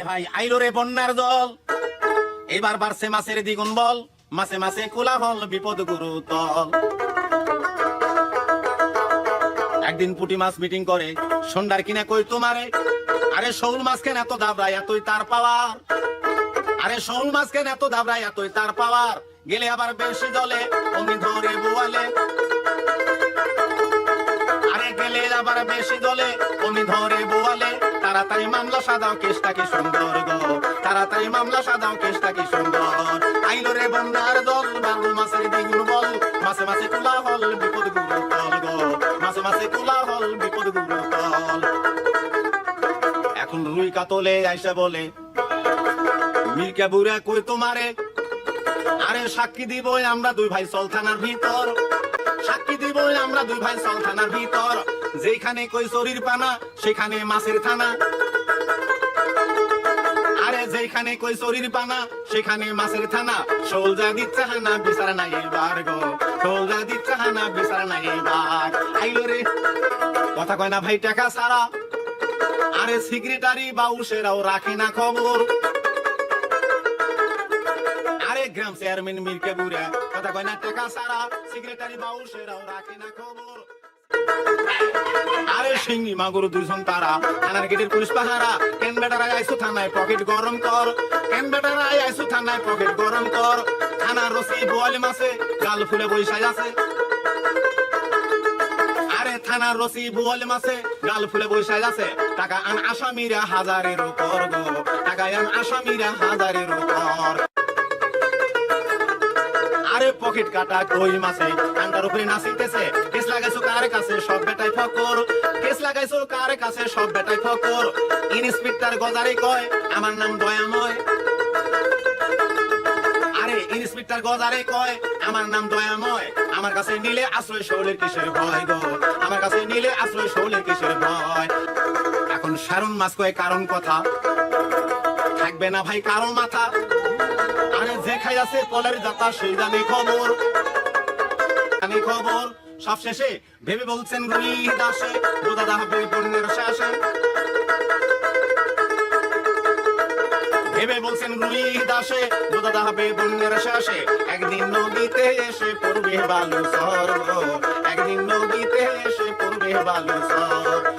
এ ভাই, আইলো রে বন্যার জল। এবার বাড়ছে মাছের দ্বিগুণ বল মাসে মাসে কোলাহল, বিপদ গুরু একদিন পুটি মাছ মিটিং করে, সন্ধ্যার কিনা কই তোমারে? আরে শৌল মাছ কেন এত দাবড়ায়, এতই তার পাওয়ার? আরে শৌল মাছ কেন এত দাবড়ায়, এতই তার পাওয়ার? গেলে আবার বেশি জলে, অমনি ধরে বোয়ালে। আবার বেশি জলে অমনি ধরে বোয়ালে। তাড়াতাড়ি মামলা সাদাও কেসটাকে সুন্দর গো। তাড়াতাড়ি মামলা সাদাও কেসটাকে সুন্দর। আইলো রে বন্যার দল, বাবু মাছের দ্বিগুণ বল। মাসে মাসে কুলা হল বিপদ গুরু তল গো। মাসে মাসে কুলা হল বিপদ গুরু তল এখন রুই কাতলে আইসা বলে, মির্কা বুড়া কই তোমারে? আরে সাক্ষী দিব আমরা দুই ভাই, সলথানার ভিতর। সাক্ষী দিব আমরা দুই ভাই সলথানার ভিতর। যেখানে কই শরীর পানা, সেখানে মাছের থানা। আরে যেখানে কই শরীর পানা, সেখানে মাছের থানা। সোলজা দিচ্ছে হানা, বিচার নাই এবার গো। সোলজা দিচ্ছে হানা, বিচার নাই এবার। আইলো রে। কথা কয় না ভাই টাকা সারা। আরে সিক্রেটারি বাউসেরাও রাখে না খবর। গ্রাম চেয়ারম্যান মির্কে বুড়া কথা কয় না টাকা সারা সেক্রেটারি বাউসেরাও রাখে না খবর আরে সিঙ্গি মাগুর দুইজন তারা থানার গেটের পুলিশ পাহারা কেন বেটারা আইসো থানায় পকেট গরম কর কেন বেটারা আইসো থানায় পকেট গরম কর থানার রসি বোয়ালি মাসে গাল ফুলে বৈশাই আছে আরে থানার রসি বোয়ালি মাসে গাল ফুলে বৈশাই আছে টাকা আন আসামিরা হাজারের উপর গো টাকা আন আসামিরা হাজারের উপর পকেট কাটা কই মাসে কান্দার উপরে নাচিতেছে, কেস লাগাইছো কার কাছে? সব বেটাই ফকর। কেস লাগাইছো কার কাছে? সব বেটাই ফকর। ইন্সপেক্টর গজারে কয়, আমার নাম দয়াময়। আরে, ইন্সপেক্টর গজারে কয়, আমার নাম দয়াময়। আমার কাছে নিলে আশ্রয়, শৌলের কিসের ভয় গো? আমার কাছে নিলে আশ্রয়, শৌলের কিসের ভয়? এখন সারুন মাস কয় কারণ কথা। থাকবে না ভাই কারও মাথা। আরে যে আছে কলের যাতা সেই জানে খবর। জানে খবর। সব শেষে ভেবে বলছেন রুই দাসে, দাদা হবে বন্যের শেষে। ভেবে বলছেন রুই দাসে, দাদা হবে বন্যের শেষে। একদিন নদীতে এসে পড়বে বালু সর একদিন নদীতে এসে পড়বে বালু সর